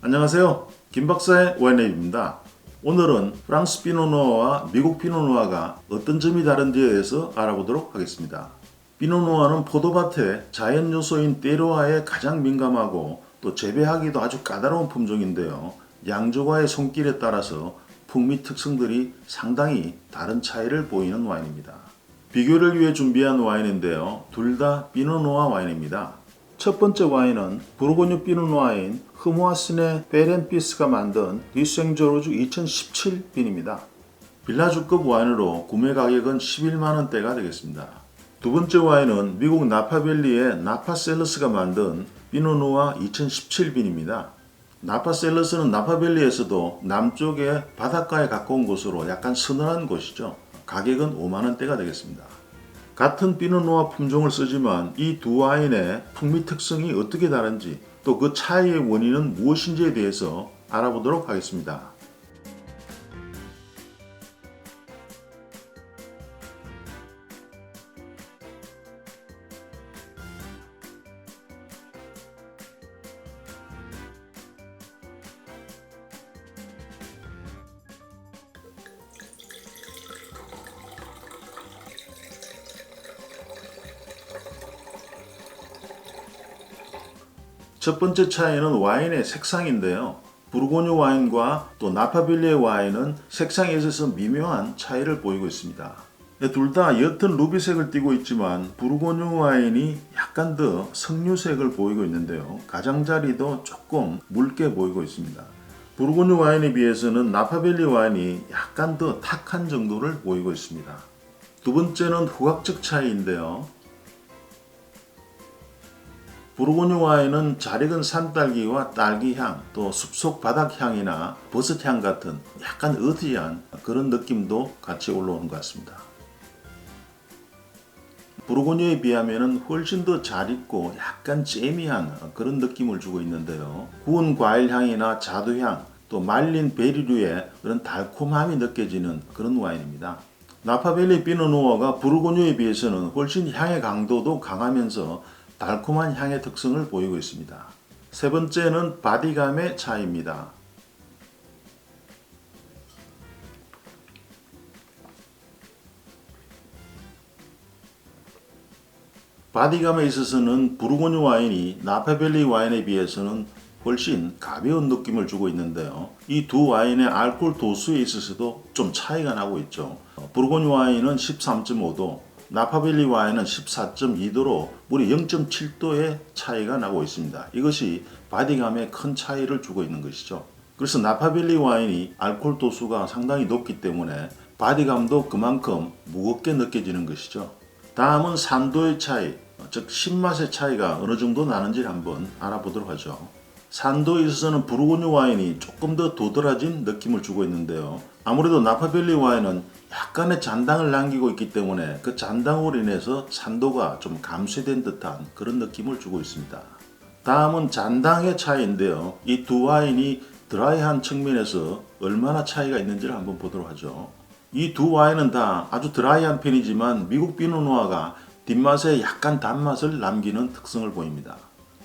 안녕하세요. 김 박사의 와인랩입니다. 오늘은 프랑스 피노누아와 미국 피노누아가 어떤 점이 다른지에 대해서 알아보도록 하겠습니다. 피노누아는 포도밭의 자연 요소인 때로와에 가장 민감하고 또 재배하기도 아주 까다로운 품종인데요. 양조가의 손길에 따라서 풍미 특성들이 상당히 다른 차이를 보이는 와인입니다. 비교를 위해 준비한 와인인데요. 둘 다 피노누아 와인입니다. 첫 번째 와인은 부르고뉴 피노누아인 흐모아스네 베렌피스가 만든 리생조르주 2017빈입니다. 빌라주급 와인으로 구매 가격은 11만 원대가 되겠습니다. 두 번째 와인은 미국 나파밸리의 나파셀러스가 만든 피노누아 2017빈입니다. 나파셀러스는 나파밸리에서도 남쪽의 바닷가에 가까운 곳으로 약간 서늘한 곳이죠. 가격은 5만 원대가 되겠습니다. 같은 피노누아 품종을 쓰지만 이 두 와인의 풍미 특성이 어떻게 다른지 또 그 차이의 원인은 무엇인지에 대해서 알아보도록 하겠습니다. 첫 번째 차이는 와인의 색상인데요. 부르고뉴 와인과 또 나파빌리의 와인은 색상에 있어서 미묘한 차이를 보이고 있습니다. 둘 다 옅은 루비색을 띠고 있지만 부르고뉴 와인이 약간 더 석류색을 보이고 있는데요. 가장자리도 조금 묽게 보이고 있습니다. 부르고뉴 와인에 비해서는 나파빌리 와인이 약간 더 탁한 정도를 보이고 있습니다. 두 번째는 후각적 차이인데요. 부르고뉴 와인은 잘 익은 산딸기와 딸기향, 또 숲속 바닥향이나 버섯향 같은 약간 어디한 그런 느낌도 같이 올라오는 것 같습니다. 부르고뉴에 비하면 훨씬 더 잘 익고 약간 재미한 그런 느낌을 주고 있는데요. 구운 과일 향이나 자두향, 또 말린 베리류의 그런 달콤함이 느껴지는 그런 와인입니다. 나파벨리 피노누어가 부르고뉴에 비해서는 훨씬 향의 강도도 강하면서 달콤한 향의 특성을 보이고 있습니다. 세 번째는 바디감의 차이입니다. 바디감에 있어서는 부르고뉴 와인이 나파벨리 와인에 비해서는 훨씬 가벼운 느낌을 주고 있는데요. 이 두 와인의 알코올 도수에 있어서도 좀 차이가 나고 있죠. 부르고뉴 와인은 13.5도, 나파빌리 와인은 14.2도로 무려 0.7도의 차이가 나고 있습니다. 이것이 바디감에 큰 차이를 주고 있는 것이죠. 그래서 나파빌리 와인이 알코올 도수가 상당히 높기 때문에 바디감도 그만큼 무겁게 느껴지는 것이죠. 다음은 산도의 차이, 즉 신맛의 차이가 어느 정도 나는지 한번 알아보도록 하죠. 산도에 있어서는 부르고뉴 와인이 조금 더 도드라진 느낌을 주고 있는데요. 아무래도 나파벨리 와인은 약간의 잔당을 남기고 있기 때문에 그 잔당으로 인해서 산도가 좀 감쇄된 듯한 그런 느낌을 주고 있습니다. 다음은 잔당의 차이인데요. 이 두 와인이 드라이한 측면에서 얼마나 차이가 있는지를 한번 보도록 하죠. 이 두 와인은 다 아주 드라이한 편이지만 미국 비노누아가 뒷맛에 약간 단맛을 남기는 특성을 보입니다.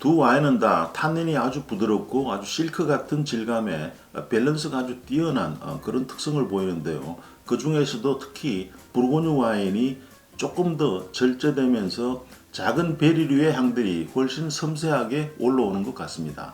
두 와인은 다 탄닌이 아주 부드럽고 아주 실크 같은 질감에 밸런스가 아주 뛰어난 어, 그런 특성을 보이는데요. 그 중에서도 특히 부르고뉴 와인이 조금 더 절제되면서 작은 베리류의 향들이 훨씬 섬세하게 올라오는 것 같습니다.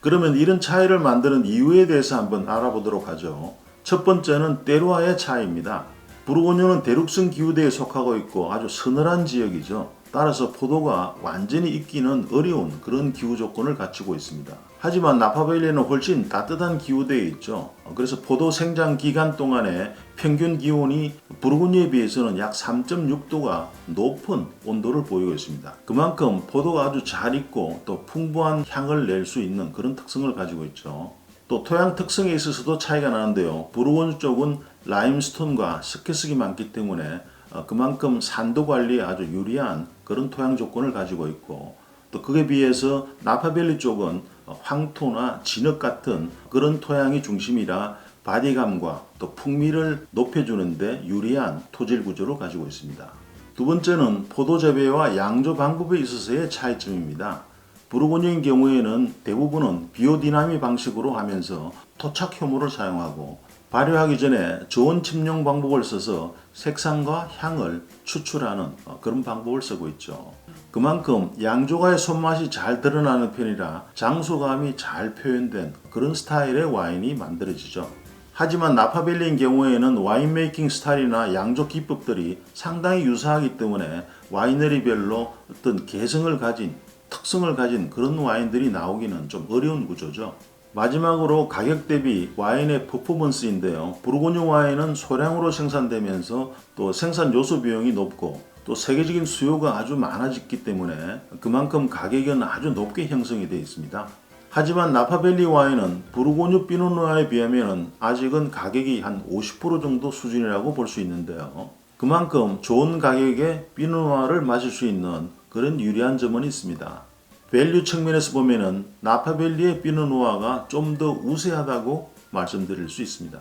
그러면 이런 차이를 만드는 이유에 대해서 한번 알아보도록 하죠. 첫 번째는 때로와의 차이입니다. 부르고뉴는 대륙성 기후대에 속하고 있고 아주 서늘한 지역이죠. 따라서 포도가 완전히 익기는 어려운 그런 기후 조건을 갖추고 있습니다. 하지만 나파밸리는 훨씬 따뜻한 기후대에 있죠. 그래서 포도 생장 기간 동안에 평균 기온이 부르고뉴에 비해서는 약 3.6도가 높은 온도를 보이고 있습니다. 그만큼 포도가 아주 잘 익고 또 풍부한 향을 낼 수 있는 그런 특성을 가지고 있죠. 또 토양 특성에 있어서도 차이가 나는데요. 부르고뉴 쪽은 라임스톤과 스케스기 많기 때문에 어, 그만큼 산도 관리에 아주 유리한 그런 토양 조건을 가지고 있고 또 그에 비해서 나파밸리 쪽은 황토나 진흙 같은 그런 토양이 중심이라 바디감과 또 풍미를 높여주는데 유리한 토질 구조를 가지고 있습니다. 두 번째는 포도 재배와 양조 방법에 있어서의 차이점입니다. 부르고뉴인 경우에는 대부분은 비오디나미 방식으로 하면서 토착 효모를 사용하고 발효하기 전에 저온 침용 방법을 써서 색상과 향을 추출하는 어, 그런 방법을 쓰고 있죠. 그만큼 양조가의 손맛이 잘 드러나는 편이라 장소감이 잘 표현된 그런 스타일의 와인이 만들어지죠. 하지만 나파밸리인 경우에는 와인 메이킹 스타일이나 양조 기법들이 상당히 유사하기 때문에 와이너리별로 어떤 개성을 가진 특성을 가진 그런 와인들이 나오기는 좀 어려운 구조죠. 마지막으로 가격 대비 와인의 퍼포먼스인데요. 부르고뉴 와인은 소량으로 생산되면서 또 생산 요소 비용이 높고 또 세계적인 수요가 아주 많아졌기 때문에 그만큼 가격은 아주 높게 형성이 되어 있습니다. 하지만 나파밸리 와인은 부르고뉴 피노누아에 비하면 아직은 가격이 한 50% 정도 수준이라고 볼 수 있는데요. 그만큼 좋은 가격에 피노누아를 마실 수 있는 그런 유리한 점은 있습니다. 밸류 측면에서 보면은 나파밸리의 피노누아가 좀 더 우세하다고 말씀드릴 수 있습니다.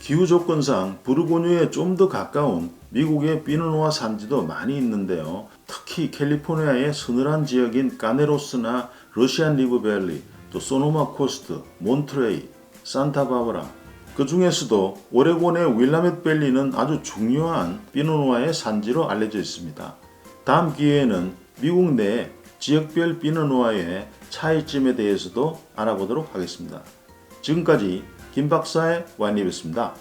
기후 조건상 부르고뉴에 좀 더 가까운 미국의 피노누아 산지도 많이 있는데요. 특히 캘리포니아의 서늘한 지역인 까네로스나 러시안 리브밸리, 또 소노마 코스트, 몬트레이, 산타바바라 그 중에서도 오레곤의 윌라멧 밸리는 아주 중요한 피노누아의 산지로 알려져 있습니다. 다음 기회에는 미국 내 지역별 피노누아의 차이점에 대해서도 알아보도록 하겠습니다. 지금까지 김 박사의 와인리뷰였습니다.